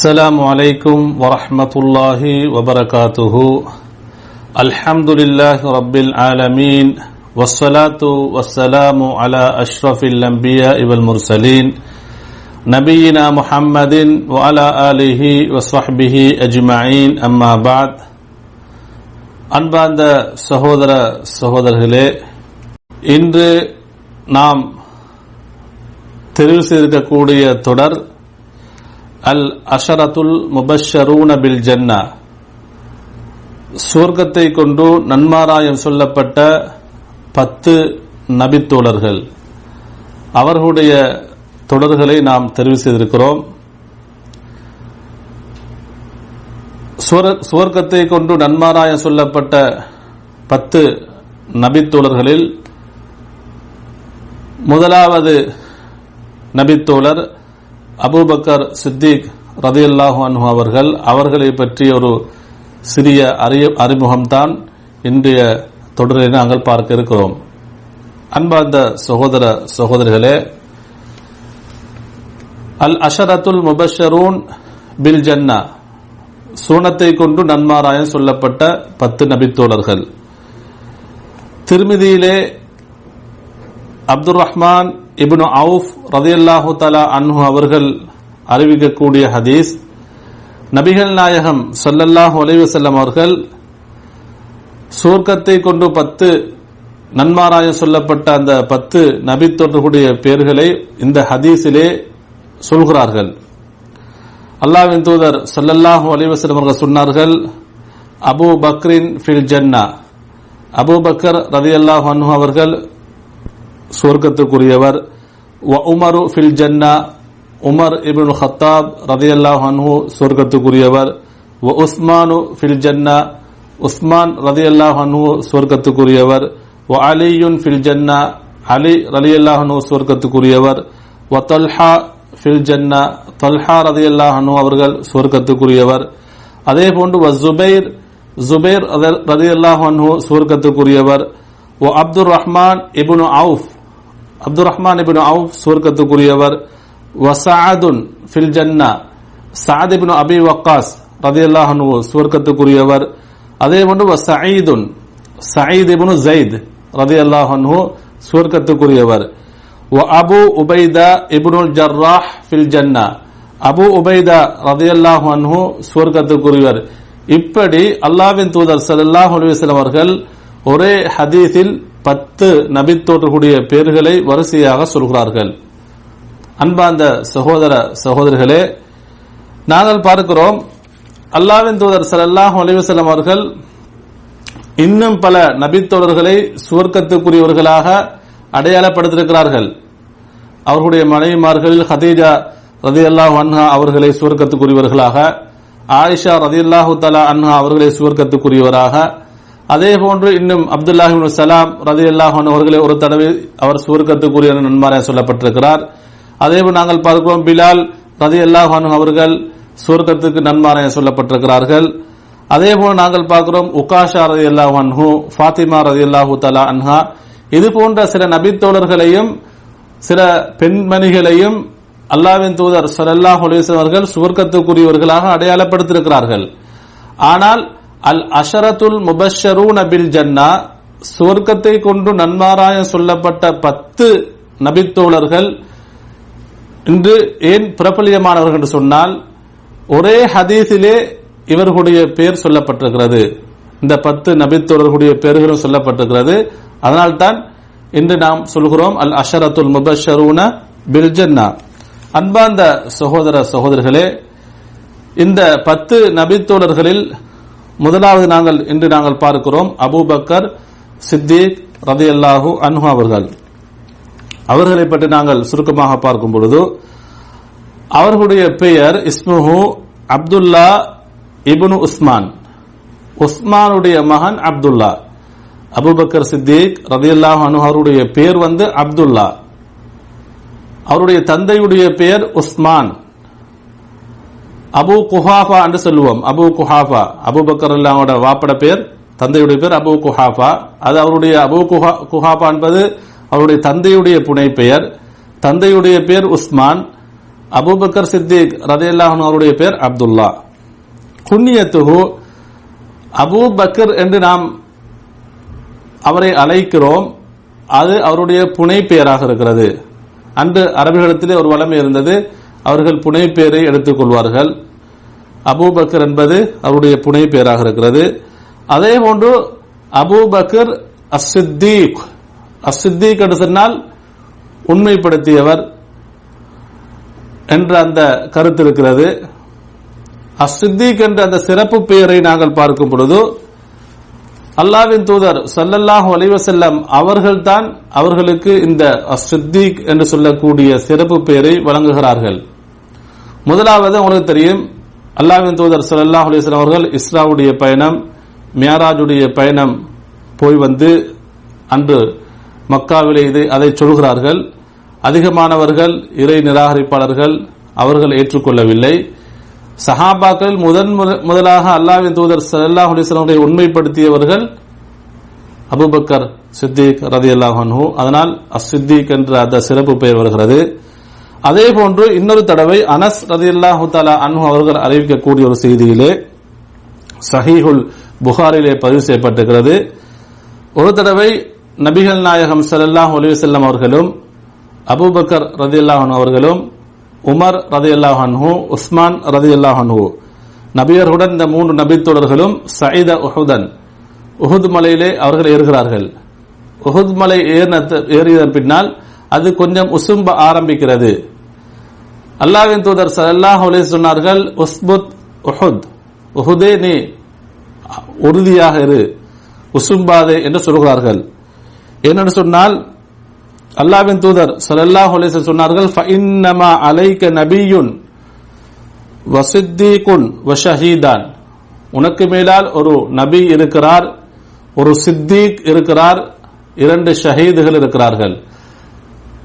السلام عليكم ورحمة الله وبركاته الحمد لله رب العالمين والصلاة والسلام على أشرف الأنبياء والمرسلين نبينا محمد وعلى آله وصحبه أجمعين أما بعد அன்பார்ந்த சகோதர சகோதரர்களே இன்று நாம் தெரிவு செய்திருக்கக்கூடிய தொடர் அல் அஷரத்துல் முபஷரூன பில் ஜன்னா சுவர்க்கத்தை கொண்டு நன்மாராயம் சொல்லப்பட்ட பத்து நபித்தோழர்கள். அவர்களுடைய தொடர்களை நாம் தெரிவு செய்திருக்கிறோம். சுவர்க்கத்தை கொண்டு நன்மாராயம் சொல்லப்பட்ட பத்து நபித்தோழர்களில் முதலாவது நபித்தோழர் அபூபக்கர் சித்திக் ரதியல்லாஹு அன்ஹு அவர்கள் அவர்களை பற்றிய ஒரு சிறிய அறிய அறிமுகம்தான் இன்றைய தொடரில் நாங்கள் பார்க்க இருக்கிறோம். அன்பார்ந்த சகோதர சகோதரிகளே அல் அஷரத்துல் முபஷரூன் பில் ஜன்னா சூனத்தை கொண்டு நன்மாராயம் சொல்லப்பட்ட பத்து நபித்தோழர்கள். திருமிதியிலே அப்துர் ரஹ்மான் இப்னு அவுஃப் ரதியல்லாஹு தலா அன்ஹு அவர்கள் அறிவிக்கக்கூடிய ஹதீஸ் நபிகள் நாயகம் சொல்லல்லாஹு அலைஹி செல்லம் அவர்கள் சுவர்க்கத்தை கொண்டு பத்து நன்மாராய சொல்லப்பட்ட அந்த பத்து நபி தொடர்புடைய பெயர்களை இந்த ஹதீஸிலே சொல்கிறார்கள். அல்லாவின் தூதர் சல்லல்லாஹு அலைஹி அவர்கள் சொன்னார்கள் அபூ பக்ரின் ஃபில் ஜன்னா. அபூ பக்கர் ரதியல்லாஹு அன்ஹு அவர்கள் சுவர்க்கத்துக்குரியவர் வ உமரு ஃபில் ஜன்னா உமர் இபின் ஹத்தாப் ரதியல்லாஹ் அன்ஹு சுவர்க்கத்துக்குரியவர் வ உஸ்மானு ஃபில் ஜன்னா உஸ்மான் ரதியல்லாஹு அன்ஹு சுவர்க்கத்துக்குரியவர் வ அலியுன் ஃபில் ஜன்னா அலி ரலியல்லாஹு அன்ஹு சுவர்க்கத்துக்குரியவர் வ தல்ஹா ஃபில் ஜன்னா தல்ஹா ரதியல்லாஹு அன்ஹு அவர்கள் சுவர்க்கத்துக்குரியவர் அதே போன்று வ ஜுபைர் ஜுபைர் ரதியல்லாஹு அன்ஹு சுவர்க்கத்துக்குரியவர் வ அப்துர் ரஹ்மான் இபுனு Awf Abdul Rahman ibn Awf சுவர்க்கத்துக்குரியவர். வசாதுன் ஃபில் ஜன்னா. சாத் இபின் அபி வக்காஸ் ரதியல்லாஹு சுவர்க்கத்துக்குரியவர். அதே போன்று சயீதுன் சயீத் இபின் ஜைத் ரதியல்லாஹு அன்ஹு சுவர்க்கத்துக்குரியவர். அபு உபைதா இப்னுல் ஜர்ராஹ் ஃபில் ஜன்னா. அபு உபைதா ரதியல்லாஹு அன்ஹு சுவர்க்கத்துக்குரியவர். இப்படி அல்லாவின் தூதர் சல்லாஹ் அலுவலம் அவர்கள் ஒரே ஹதீஸில் பத்து நபித்தோற்றக்கூடிய பேர்களை வரிசையாக சொல்கிறார்கள். அன்பார்ந்த சகோதர சகோதரிகளே நாங்கள் பார்க்கிறோம் அல்லாவின் தூதர் ஸல்லல்லாஹு அலிவசலம் அவர்கள் இன்னும் பல நபித்தோழர்களை சுவர்க்கத்துக்குரியவர்களாக அடையாளப்படுத்திருக்கிறார்கள் அவர்களுடைய மனைவிமார்களில் ஹதீஜா ரதியல்லாஹு அன்ஹா அவர்களை சுவர்க்கத்துக்குரியவர்களாக ஆயிஷா ரதி அல்லாஹு தலா அன்ஹா அவர்களை சுவர்க்கத்துக்குரியவராக அதே போன்று இன்னும் அப்துல்லாஹிபின் சலாம் ரதி அல்லாஹன் அவர்களை ஒரு தடவை அவர் சுவர்க்கத்துக்குரிய நன்மாராக சொல்லப்பட்டிருக்கிறார். அதேபோல் நாங்கள் பார்க்கிறோம் பிலால் ரதி அல்லாஹன் அவர்கள் சுவர்க்கத்துக்கு நன்மாராய சொல்லப்பட்டிருக்கிறார்கள். அதே போல நாங்கள் பார்க்கிறோம் உகாஷா ரதி அல்லாஹ் அன்ஹு ஃபாத்திமா ரதி அல்லாஹு தலா அன்ஹா இது போன்ற சில நபித்தோழர்களையும் சில பெண்மணிகளையும் அல்லாவின் தூதர் ஸல்லல்லாஹு அவர்கள் சுவர்க்கத்துக்குரியவர்களாக அடையாளப்படுத்தியிருக்கிறார்கள். ஆனால் அல் அஷரத்துல் முபஷரூன பில் ஜன்னா சுவர்க்கத்தை கொண்டு நன்மாராயம் சொல்லப்பட்ட பத்து நபித்தோழர்கள் இன்று ஏன் பிரபலியமானவர்கள் என்று சொன்னால் ஒரே ஹதீஸிலே இவர்களுடைய பெயர் சொல்லப்பட்டிருக்கிறது. இந்த பத்து நபித்தோழர்களுடைய பெயர்களும் சொல்லப்பட்டிருக்கிறது. அதனால்தான் இன்று நாம் சொல்கிறோம் அல் அஷரத்துல் முபஷரூன பில்ஜன்னா. அன்பாந்த அன்பார்ந்த சகோதர சகோதரர்களே இந்த பத்து நபித்தோழர்களில் முதலாவது நாங்கள் இன்று நாங்கள் பார்க்கிறோம் அபூபக்கர் சித்திக் ரதியல்லாஹு அன்ஹு அவர்கள். அவர்களை பற்றி நாங்கள் சுருக்கமாக பார்க்கும் பொழுது அவர்களுடைய பெயர் இஸ்முஹு அப்துல்லா இபுனு உஸ்மான். உஸ்மானுடைய மகன் அப்துல்லா. அபூபக்கர் சித்திக் ரதியல்லாஹு அனு அவருடைய பெயர் வந்து அப்துல்லா. அவருடைய தந்தையுடைய பெயர் உஸ்மான். அபு குஹாஃபா என்று சொல்லுவோம். அபு குஹாஃபா அபுபக்கர் அல்லாவோட வாப்பட பேர் தந்தையுடைய பேர் அபு குஹாஃபா அது அவருடைய அபு குஹா குஹாஃபா என்பது அவருடைய தந்தையுடைய புனை பெயர் தந்தையுடைய பேர் உஸ்மான். அபுபக்கர் சித்திக் ரதையல்லாஹன் அவருடைய பேர் அப்துல்லா. குன்னியத்துகு அபூ பக்கர் என்று நாம் அவரை அழைக்கிறோம். அது அவருடைய புனை பெயராக இருக்கிறது. அன்று அரபிகளிடத்திலே ஒரு வளமை இருந்தது. அவர்கள் புனை பெயரை எடுத்துக் கொள்வார்கள் அபூபக்கர் என்பது அவருடைய புனை பெயராக இருக்கிறது. அதே போன்று அபூபக்கர் அசித்தீக் அசித்தீக் என்று சொன்னால் உண்மைப்படுத்தியவர் என்ற அந்த கருத்து இருக்கிறது. அசித்திக் என்ற அந்த சிறப்பு பெயரை நாங்கள் பார்க்கும் பொழுது அல்லாவின் தூதர் சல்லல்லாஹு அலைவசல்லம் அவர்கள்தான் அவர்களுக்கு இந்த அசித்திக் என்று சொல்லக்கூடிய சிறப்பு பெயரை வழங்குகிறார்கள். முதலாவது உங்களுக்கு தெரியும் அல்லாவின் தூதர் சல்லாஹ் அலிஸ்லாம் அவர்கள் இஸ்ராவுடைய பயணம் மியாராஜுடைய பயணம் போய் வந்து அன்று மக்காவிலே இது அதை சொல்கிறார்கள். அதிகமானவர்கள் இறை நிராகரிப்பாளர்கள் அவர்கள் ஏற்றுக்கொள்ளவில்லை. சஹாபாக்கள் முதன் முதலாக அல்லாவின் தூதர் சல்லாஹ் அலிஸ்லாமுடைய உண்மைப்படுத்தியவர்கள் அபுபக்கர் சித்திக் ரதி அல்லாஹன்ஹூ அதனால் அசித்திக் என்ற அந்த சிறப்பு பெயர் வருகிறது. அதே போன்று இன்னொரு தடவை அனஸ் ரதி அல்லாஹு தாலா அன்ஹு அவர்கள் அறிவிக்கக்கூடிய ஒரு செய்தியிலே சஹீஹுல் புகாரிலே பதிவு செய்யப்பட்டிருக்கிறது. ஒரு தடவை நபிகள் நாயகம் சல்லாஹ் ஒலிவசல்லம் அவர்களும் அபூபக்கர் ரதி அல்லாஹன் அவர்களும் உமர் ரதி அன்ஹு உஸ்மான் ரதி அன்ஹு நபியர்களுடன் இந்த மூன்று நபித்தோழர்களும் சயித உஹுதன் உஹுத் மலையிலே அவர்கள் ஏறுகிறார்கள். உஹுத் மலை ஏறின ஏறியதன் பின்னால் அது கொஞ்சம் உசும்ப ஆரம்பிக்கிறது. அல்லாவின் தூதர் சல்லாஹ் அலைஹி சொன்னார்கள் உஸ்புத் உஹுத். உஹுதே நீ உறுதியாக இரு. உசும்பாதே என்று சொல்கிறார்கள். என்னென்னு சொன்னால் அல்லாவின் தூதர் சல்லாஹ் அலைஹி சொன்னார்கள் ஃபஇன்னமா அலைக்க நபியுன் வசித்தீகுன் வஷஹீதான் உனக்கு மேலால் ஒரு நபி இருக்கிறார் ஒரு சித்தீக் இருக்கிறார் இரண்டு ஷஹீதுகள் இருக்கிறார்கள்.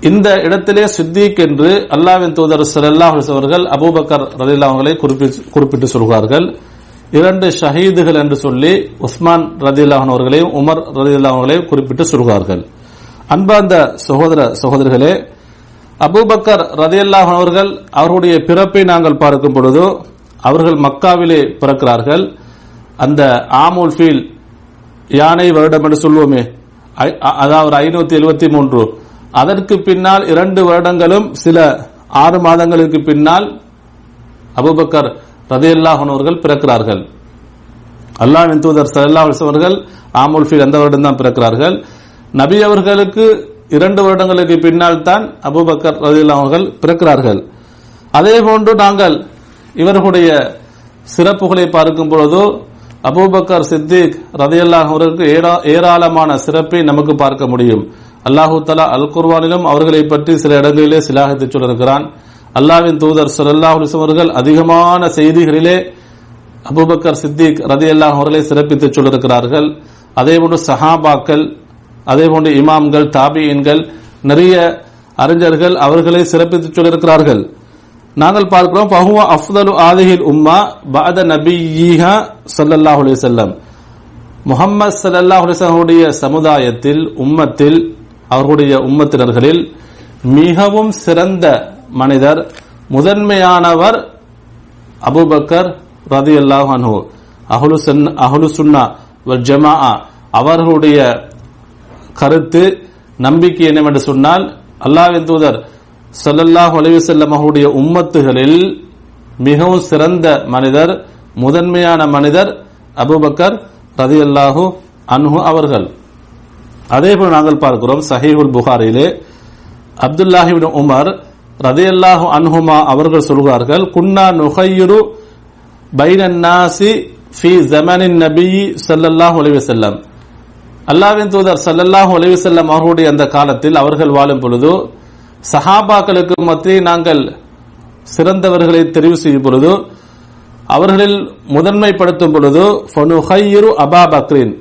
இந்த இடத்திலே சித்திக் என்று அல்லாவின் தூதர் ஸல்லல்லாஹு அவர்கள் அபூபக்கர் ரலியல்லாஹு அவர்களை குறிப்பிட்டு சொல்கிறார்கள். இரண்டு ஷஹீதுகள் என்று சொல்லி உஸ்மான் ரதில்லாஹன் அவர்களையும் உமர் ரதியல்லாஹு அவர்களையும் குறிப்பிட்டு சொல்கிறார்கள். அன்பார்ந்த சகோதர சகோதரிகளே அபூபக்கர் ரதியல்லாஹன் அவர்கள் அவருடைய பிறப்பை நாங்கள் பார்க்கும் பொழுது அவர்கள் மக்காவிலே பிறக்கிறார்கள். அந்த ஆமூல் ஃபீல் யானை வருடம் என்று சொல்லுவோமே ஐ- அதாவது ஐநூத்தி எழுபத்தி மூன்று அதற்கு பின்னால் இரண்டு வருடங்களும் சில ஆறு மாதங்களுக்கு பின்னால் அபூபக்கர் ரதியல்லாஹன் அவர்கள் பிறக்கிறார்கள். அல்லாஹ்வின் தூதர் ஸல்லல்லாஹு அவர்கள் ஆமுல்ஃபீல் அந்த வருடம் தான் பிறக்கிறார்கள். நபி அவர்களுக்கு இரண்டு வருடங்களுக்கு பின்னால் தான் அபூபக்கர் ரதில்லா அவர்கள் பிறக்கிறார்கள். அதே போன்று நாங்கள் இவர்களுடைய சிறப்புகளை பார்க்கும் பொழுது அபூபக்கர் சித்திக் ரதியல்லாஹு அவர்களுக்கு ஏரா- ஏராளமான சிறப்பை நமக்கு பார்க்க முடியும். அல்லாஹூ தலா அல் குர்வானிலும் அவர்களை பற்றி சில இடங்களிலே சிலாகித்து சொல்லிருக்கிறான் அல்லாவின் தூதர் ஸல்லல்லாஹு அவர்கள் அதிகமான செய்திகளிலே அபூபக்கர் சித்திக் ரதி அல்லாஹ் அவர்களை சிறப்பித்து சொல்லிருக்கிறார்கள் அதே போன்று சஹாபாக்கள் அதே போன்று இமாம்கள் தாபியன்கள் நிறைய அறிஞர்கள் அவர்களை சிறப்பித்து சொல்லிருக்கிறார்கள் நாங்கள் பார்க்கிறோம் பஹுவ அஃதலு ஆதிஹில் உம்மா பாத நபிஹா சல்லல்லாஹ் அலைஹி வஸல்லம். முஹம்மது ஸல்லல்லாஹு சமுதாயத்தில் உம்மத்தில் அவர்களுடைய உம்மத்தினர்களில் மிகவும் சிறந்த மனிதர் முதன்மையானவர் அபூபக்கர் ரதி அல்லாஹ் அஹ்லு சுன் அஹ்லு சுன்னா வல் அவர்களுடைய கருத்து நம்பிக்கை என்னவென்று சொன்னால் அல்லாவின் தூதர் சல்லல்லாஹ் ஒலிவு செல்லம் அவருடைய உம்மத்துகளில் மிகவும் சிறந்த மனிதர் முதன்மையான மனிதர் அபுபக்கர் ரதி அல்லாஹூ அன்ஹு அவர்கள். அதேபோல் நாங்கள் பார்க்கிறோம் சஹீஹுல் புகாரிலே அப்துல்லாஹிபின் உமர் ரதியல்லாஹு அன்ஹுமா அவர்கள் சொல்கிறார்கள் குன்னா நுகையுரு பைனன் நாசி ஃபி ஜமனின் நபி சல்லல்லாஹு அலைவி செல்லம் அல்லாவின் தூதர் சல்லல்லாஹு அலைவி செல்லம் அவர்களுடைய அந்த காலத்தில் அவர்கள் வாழும் பொழுது சஹாபாக்களுக்கு மத்தியில் நாங்கள் சிறந்தவர்களை தெரிவு செய்யும் பொழுது அவர்களில் முதன்மைப்படுத்தும் பொழுது ஃபனுஹையிரு அபா பக்ரின்.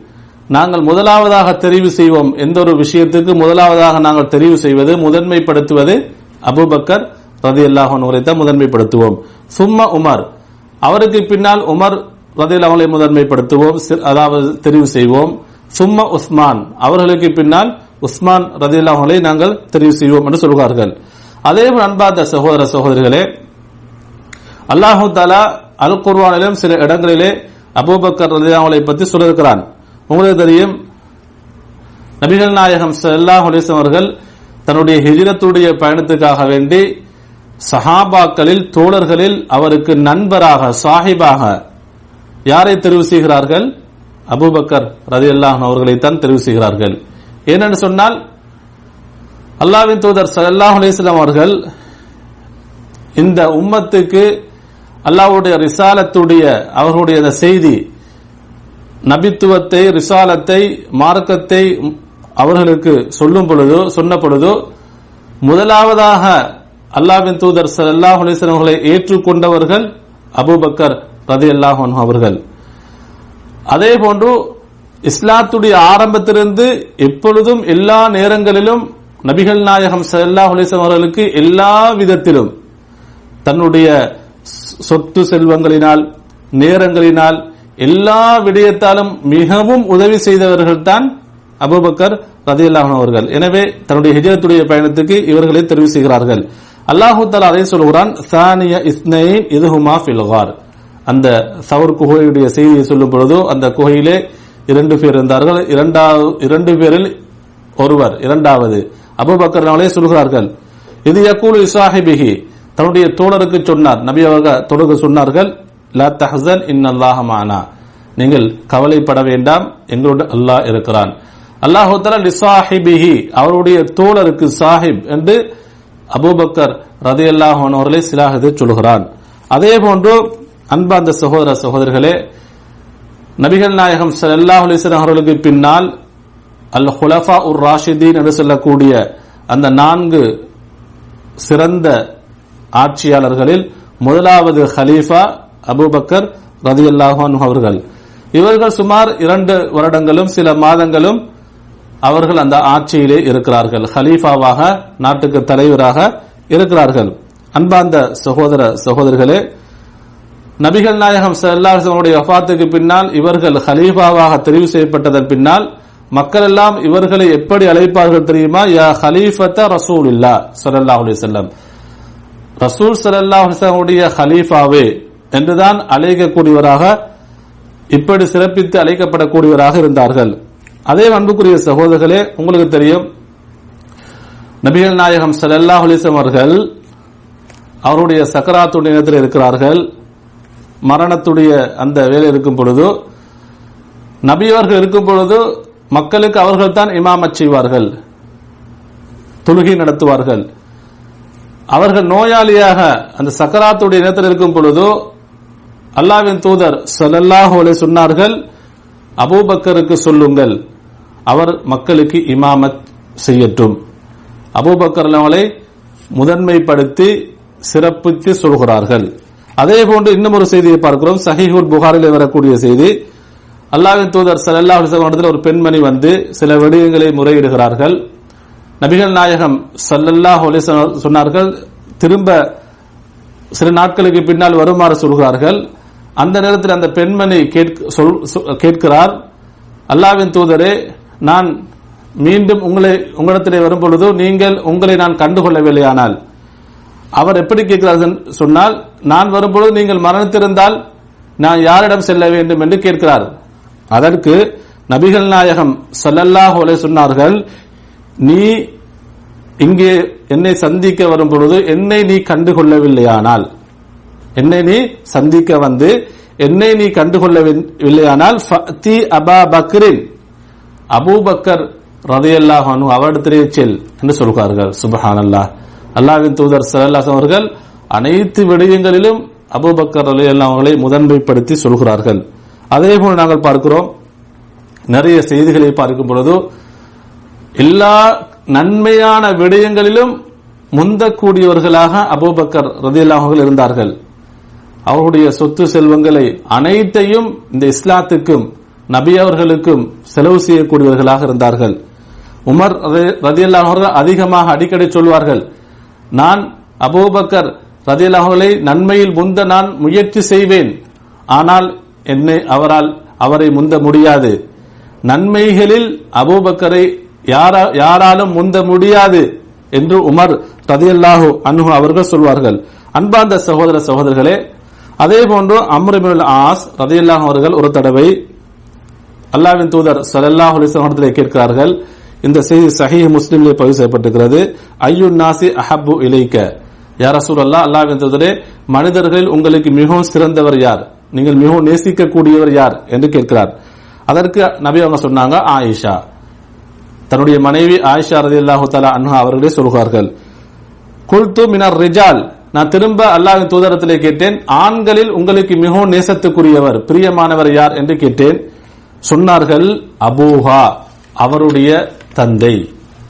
நாங்கள் முதலாவதாக தெரிவு செய்வோம். எந்த ஒரு விஷயத்துக்கு முதலாவதாக நாங்கள் தெரிவு செய்வது முதன்மைப்படுத்துவது அபுபக்கர் ரதி அல்லாஹ் தான் முதன்மைப்படுத்துவோம். சும்மா உமர். அவருக்கு பின்னால் உமர் ரதி அவங்களை முதன்மைப்படுத்துவோம். அதாவது தெரிவு செய்வோம். சும்மா உஸ்மான். அவர்களுக்கு பின்னால் உஸ்மான் ரதி அவங்களை நாங்கள் தெரிவு செய்வோம் என்று சொல்கிறார்கள். அதே போல் அன்பார்ந்த சகோதர சகோதரிகளே அல்லாஹு தாலா அல் குர்வானிலும் சில இடங்களிலே அபூபக்கர் ரலியல்லாஹு பற்றி சொல்லியிருக்கிறான். உங்களுக்கு தெரியும் நபிகள் நாயகம் செல்லா அலைஹி அவர்கள் தன்னுடைய ஹிஜிரத்துடைய பயணத்துக்காக வேண்டி சஹாபாக்களில் தோழர்களில் அவருக்கு நண்பராக சாஹிபாக யாரை தெரிவு செய்கிறார்கள்? அபூபக்கர் ரதி அவர்களை தான் தெரிவு செய்கிறார்கள். ஏனென்று சொன்னால் அல்லாஹ்வின் தூதர் ஸல்லல்லாஹு அலிஸ்லாம் அவர்கள் இந்த உம்மத்துக்கு அல்லாஹ்வுடைய ரிசாலத்துடைய அவர்களுடைய செய்தி நபித்துவத்தை ரிசாலத்தை மார்க்கத்தை அவர்களுக்கு சொல்லும் பொழுதோ சொன்ன பொழுதோ முதலாவதாக அல்லாஹ்வின் தூதர் ஸல்லல்லாஹு அலைஹி அவர்களை ஏற்றுக்கொண்டவர்கள் அபூபக்கர் ரதி அல்லாஹன் அவர்கள். அதே போன்று இஸ்லாத்துடைய ஆரம்பத்திலிருந்து எப்பொழுதும் எல்லா நேரங்களிலும் நபிகள் நாயகம் ஸல்லல்லாஹு அலைஹி அவர்களுக்கு எல்லா விதத்திலும் தன்னுடைய சொத்து செல்வங்களினால் நேரங்களினால் எல்லா விடயத்தாலும் மிகவும் உதவி செய்தவர்கள் தான் அபூபக்கர் ரதியல்லாஹன் அவர்கள். எனவே தன்னுடைய ஹிஜரத்துடைய பயணத்துக்கு இவர்களை தெரிவு செய்கிறார்கள். அல்லாஹு தாலா அதை சொல்கிறான் சானிய இஸ்னைன் இதுஹுமா ஃபில் அந்த சவுர் குகையுடைய செய்தியை சொல்லும் பொழுது அந்த குகையிலே இரண்டு பேர் இருந்தார்கள். இரண்டாவது இரண்டு பேரில் ஒருவர் இரண்டாவது. அபூபக்கர் நாளே சொல்கிறார்கள் இது யக்கூலு இசாஹிபிஹி தன்னுடைய தோழருக்கு சொன்னார் நபி அவர்கள் தோழருக்கு சொன்னார்கள் லா தஹசன் இன்னல்லாஹ மானா நீங்கள் கவலைப்பட வேண்டாம். எங்களோட அல்லாஹ் இருக்கிறான். அல்லாஹு லிசாஹிபிஹி அவருடைய தோழருக்கு சாஹிப் என்று அபூபக்கர் ரதி அல்லாஹன் அவர்களை சிலாஹத்தை சொல்கிறான். அதே போன்று அன்பார்ந்த சகோதர சகோதரர்களே நபிகள் நாயகம் ஸல்லல்லாஹு அலைஹி அவர்களுக்கு பின்னால் அல் ஹுலஃபா உர் ராஷிதீன் என்று சொல்லக்கூடிய அந்த நான்கு சிறந்த ஆட்சியாளர்களில் முதலாவது ஹலீஃபா அபுபக்கர் ரதி அல்லாஹான் அவர்கள். இவர்கள் சுமார் இரண்டு வருடங்களும் சில மாதங்களும் அவர்கள் அந்த ஆட்சியிலே இருக்கிறார்கள். ஹலீஃபாவாக நாட்டுக்கு தலைவராக இருக்கிறார்கள். அன்பார்ந்த சகோதர சகோதரிகளே நபிகள் நாயகம் செல்லாசனுடைய அலைஹி வஃபாத்துக்கு பின்னால் இவர்கள் ஹலீஃபாவாக தெரிவு செய்யப்பட்டதன் பின்னால் மக்கள் எல்லாம் இவர்களை எப்படி அழைப்பார்கள் தெரியுமா? யா ஹலீஃபத்த ரசூலுல்லா ஸல்லல்லாஹு அலி செல்லம் ரசூல் ஸல்லல்லாஹு ஹலீஃபாவே என்றுதான் அழைக்கக்கூடியவராக இப்படி சிறப்பித்து அழைக்கப்படக்கூடியவராக இருந்தார்கள். அதே அன்புக்குரிய சகோதரர்களே உங்களுக்கு தெரியும் நபிகள் நாயகம் ஸல்லல்லாஹு அலைஹி அவர்கள் அவருடைய சக்கராத்துடைய நேரத்தில் இருக்கிறார்கள். மரணத்துடைய அந்த வேலை இருக்கும் பொழுது நபியவர்கள் இருக்கும் பொழுது மக்களுக்கு அவர்கள் தான் இமாமச் செய்வார்கள். தொழுகை நடத்துவார்கள். அவர்கள் நோயாளியாக அந்த சக்கராத்துடைய நேரத்தில் இருக்கும் பொழுது அல்லாவின் தூதர் ஸல்லல்லாஹு சொன்னார்கள் அபூபக்கருக்கு சொல்லுங்கள் அவர் மக்களுக்கு இமாமத் செய்யட்டும். அபூபக்கர் அவளை முதன்மைப்படுத்தி சிறப்பித்து சொல்கிறார்கள். அதே போன்று இன்னும் ஒரு செய்தியை பார்க்கிறோம். சஹிஹுல் புகாரில் வரக்கூடிய செய்தி அல்லாவின் தூதர் ஸல்லல்லாஹு அலைஹி இடத்தில் ஒரு பெண்மணி வந்து சில விடயங்களை முறையிடுகிறார்கள். நபிகள் நாயகம் ஸல்லல்லாஹு அலைஹி சொன்னார்கள் திரும்ப சில நாட்களுக்கு பின்னால் வருமாறு சொல்கிறார்கள். அந்த நேரத்தில் அந்த பெண்மணி சொல்- சொ- கேட்கிறார் அல்லாஹ்வின் தூதரே நான் மீண்டும் உங்களை உங்களிடத்திலே வரும் பொழுது நீங்கள் உங்களை நான் கண்டுகொள்ளவில்லையானால் அவர் எப்படி கேட்கிறார் சொன்னால் நான் வரும்பொழுது நீங்கள் மரணித்திருந்தால் நான் யாரிடம் செல்ல வேண்டும் என்று கேட்கிறார். அதற்கு நபிகள் நாயகம் சொல்லல்லாஹ் சொன்னார்கள் நீ இங்கே என்னை சந்திக்க வரும் பொழுது என்னை நீ கண்டுகொள்ளவில்லையானால். என்னை நீ சந்திக்க வந்து என்னை நீ கண்டுகொள்ளவில்லையானால் தி அபா பக்ரின். அபூபக்கர் ரதையல்லாஹ் அனு அவரிடத்திலே செல் என்று சொல்கிறார்கள் சுபஹானல்லாஹ். அல்லாஹ்வின் தூதர் சலல்லாஹ் அவர்கள் அனைத்து விடயங்களிலும் அபூபக்கர் ரலியல்லாஹு அவர்களை முதன்மைப்படுத்தி சொல்கிறார்கள். அதே போல் நாங்கள் பார்க்கிறோம் நிறைய செய்திகளை பார்க்கும் பொழுது எல்லா நன்மையான விடயங்களிலும் முந்தக்கூடியவர்களாக அபூபக்கர் ரதியல்லாஹர்கள் இருந்தார்கள். அவர்களுடைய சொத்து செல்வங்களை அனைத்தையும் இந்த இஸ்லாத்துக்கும் நபி அவர்களுக்கும் செலவு செய்யக்கூடியவர்களாக இருந்தார்கள். உமர் ரதியல்லாஹு அவர்கள் அதிகமாக அடிக்கடி சொல்வார்கள் நான் அபூபக்கர் ரதியல்லாஹு அவர்களை நன்மையில் முந்த நான் முயற்சி செய்வேன். ஆனால் என்னை அவரால் அவரை முந்த முடியாது. நன்மைகளில் அபூபக்கரை யாரா- யாராலும் முந்த முடியாது என்று உமர் ரதியல்லாஹு அன்ஹு அவர்கள் சொல்வார்கள். அன்பாந்த சகோதர சகோதரர்களே அதே போன்று அம்ருபின் ஆஸ் ரதியல்லாஹ் அவர்கள் ஒரு தடவை அல்லாவின் தூதர் சலல்லாஹ் அலைஹி கேட்கிறார்கள் இந்த செய்தி சஹி முஸ்லிம்லே பதிவு செய்யப்பட்டிருக்கிறது. ஐயு நாசி அஹபு இலைக்க? யா ரசூலல்லாஹ் அல்லாவின் தூதரே மனிதர்களில் உங்களுக்கு மிகவும் சிறந்தவர் யார்? நீங்கள் மிகவும் நேசிக்கக்கூடியவர் யார்? என்று கேட்கிறார். அதற்கு நபி அவங்க சொன்னாங்க ஆயிஷா. தன்னுடைய மனைவி ஆயிஷா ரலியல்லாஹு தலா அன்ஹா அவர்களே சொல்கிறார்கள் குல்து மினர் ரிஜால். நான் திரும்ப அல்லாஹின் தூதரத்திலே கேட்டேன் ஆண்களில் உங்களுக்கு மிகவும் நேசத்துக்குரியவர் பிரியமானவர் யார் என்று கேட்டேன். சொன்னார்கள் அபூஹா அவருடைய தந்தை.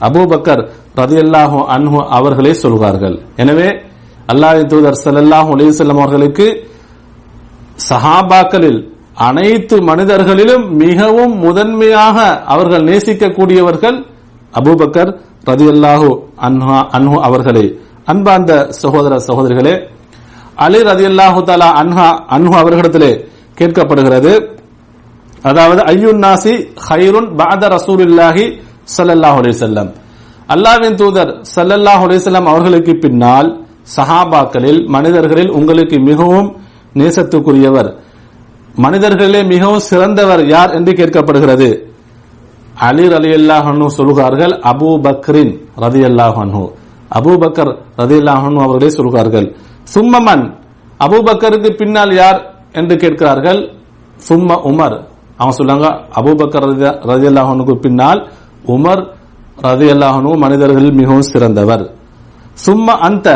அபூபக்கர் ரதியல்லாஹு அன்ஹு அவர்களே சொல்கிறார்கள் எனவே அல்லாஹின் தூதர் ஸல்லல்லாஹு அலைஹி செல்லும் அவர்களுக்கு சஹாபாக்களில் அனைத்து மனிதர்களிலும் மிகவும் முதன்மையாக அவர்கள் நேசிக்கக்கூடியவர்கள் அபூபக்கர் ரதியல்லாஹு அன்ஹா அன்ஹு அவர்களே. அன்பார்ந்த சகோதர சகோதரிகளே அலி ரதியல்லாஹு தாலா அன்ஹா அன்ஹு அவர்களிடத்திலே கேட்கப்படுகிறது. அதாவது ஐயுன் நாசி ஹைருன் பாத ரசூல் இல்லாஹி சல்லாஹ் அலிசல்லம் அல்லாஹ்வின் தூதர் சல்லல்லாஹ் அலிசல்லாம் அவர்களுக்கு பின்னால் சஹாபாக்களில் மனிதர்களில் உங்களுக்கு மிகவும் நேசத்துக்குரியவர் மனிதர்களிலே மிகவும் சிறந்தவர் யார் என்று கேட்கப்படுகிறது. அலி ரலி அல்லாஹனு சொல்கிறார்கள் அபூ பக்ரின் ரதி அல்லாஹனு அபூபக்கர் ரதியல்லாஹன் அவர்களே சொல்கிறார்கள் சும்மமன் அபூபக்கருக்கு பின்னால் யார் என்று கேட்கிறார்கள் சும்ம உமர். அவன் சொல்லாங்க அபூபக்கர் ரதி அல்லாஹனுக்கு பின்னால் உமர் ரதி அல்லாஹனு மனிதர்களில் மிகவும் சிறந்தவர். சும்மா அந்த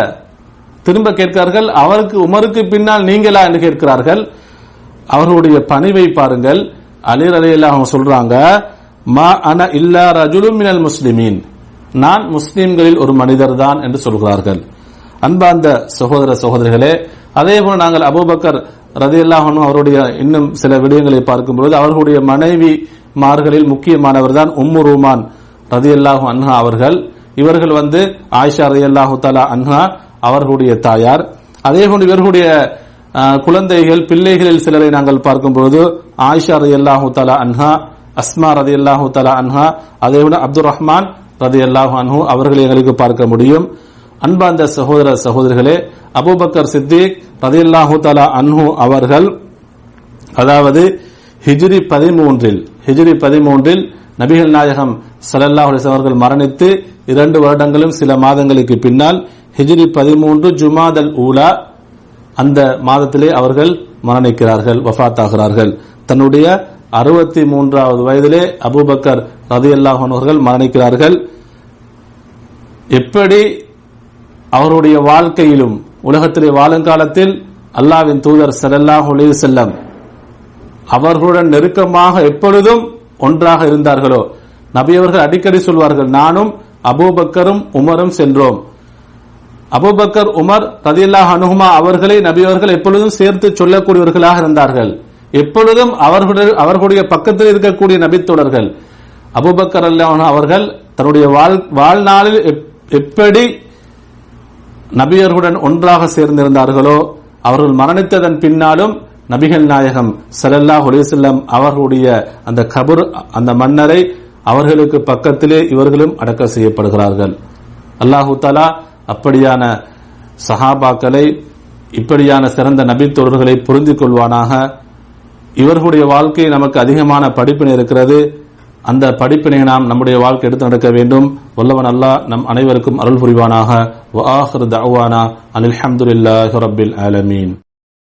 திரும்ப கேட்கிறார்கள் அவருக்கு உமருக்கு பின்னால் நீங்களா? என்று கேட்கிறார்கள். அவர்களுடைய பணிவை பாருங்கள் அலி அலி அவங்க சொல்றாங்க மா அன இல்லா ரஜுலும் மினல் முஸ்லிமீன். நான் முஸ்லிம்களில் ஒரு மனிதர் தான் என்று சொல்கிறார்கள். அன்பார்ந்த சகோதர சகோதரிகளே அதே போல் நாங்கள் அபூபக்கர் ரதியல்லாஹனும் அவருடைய இன்னும் சில விடயங்களை பார்க்கும்போது அவர்களுடைய மனைவி மார்களில் முக்கியமானவர் தான் உம்மு ரூமான் ரதியல்லாஹு அன்ஹா அவர்கள். இவர்கள் வந்து ஆயிஷா ரதியல்லாஹு தலா அன்ஹா அவர்களுடைய தாயார். அதே போன்று இவர்களுடைய குழந்தைகள் பிள்ளைகளில் சிலரை நாங்கள் பார்க்கும்போது ஆயிஷா ரதியல்லாஹு தலா அன்ஹா அஸ்மா ரதியல்லாஹு தலா அன்ஹா அதே போல அப்துல் ரஹ்மான் ரதியல்லாஹு அன்ஹு அவர்களை எங்களுக்கு பார்க்க முடியும். அன்பார்ந்த சகோதர சகோதரிகளே அபூபக்கர் சித்திக் ரதியல்லாஹு தலா அன்ஹு அவர்கள் அதாவது ஹிஜ்ரி பதிமூன்றில் ஹிஜ்ரி பதிமூன்றில் நபிகள் நாயகம் ஸல்லல்லாஹு அவர்கள் மரணித்து இரண்டு வருடங்களும் சில மாதங்களுக்கு பின்னால் ஹிஜ்ரி பதிமூன்று ஜுமாதல் ஊலா அந்த மாதத்திலே அவர்கள் மரணிக்கிறார்கள் வஃபாத் ஆகிறார்கள். தன்னுடைய அறுபத்தி மூன்றாவது வயதிலே அபூபக்கர் ரதி அல்லாஹர்கள் அவர்கள் மரணிக்கிறார்கள். எப்படி அவருடைய வாழ்க்கையிலும் உலகத்திலே வாழும் காலத்தில் அல்லாவின் தூதர் ஸல்லல்லாஹு அலைஹி செல்லம் அவர்களுடன் நெருக்கமாக எப்பொழுதும் ஒன்றாக இருந்தார்களோ நபியவர்கள் அடிக்கடி சொல்வார்கள் நானும் அபூபக்கரும் உமரும் சென்றோம். அபூபக்கர் உமர் ரதியல்லாஹு அனுகுமா அவர்களை நபியவர்கள் எப்பொழுதும் சேர்த்து சொல்லக்கூடியவர்களாக இருந்தார்கள். எப்பொழுதும் அவர்களுடைய அவர்களுடைய பக்கத்தில் இருக்கக்கூடிய நபித்தொடர்கள் அபூபக்கர் அல்லாஹ் அவர்கள் தன்னுடைய வாழ் வாழ்நாளில் எப்- எப்படி நபியர்களுடன் ஒன்றாக சேர்ந்திருந்தார்களோ அவர்கள் மரணித்ததன் பின்னாலும் நபிகள் நாயகம் ஸல்லல்லாஹு அலைஹி அவர்களுடைய அந்த கபர் அந்த மன்னரை அவர்களுக்கு பக்கத்திலே இவர்களும் அடக்கம் செய்யப்படுகிறார்கள். அல்லாஹு தாலா அப்படியான சஹாபாக்களை இப்படியான சிறந்த நபித்தோழர்களை புரிந்து கொள்வானாக. இவர்களுடைய வாழ்க்கை நமக்கு அதிகமான படிப்பினை இருக்கிறது. அந்த படிப்பினை நாம் நம்முடைய வாழ்க்கை எடுத்து நடக்க வேண்டும். வல்லவன் அல்லாஹ் நம் அனைவருக்கும் அருள் புரிவானாக. வ தவானா அனில் ஹம்துலில்லாஹி ஆலமீன்.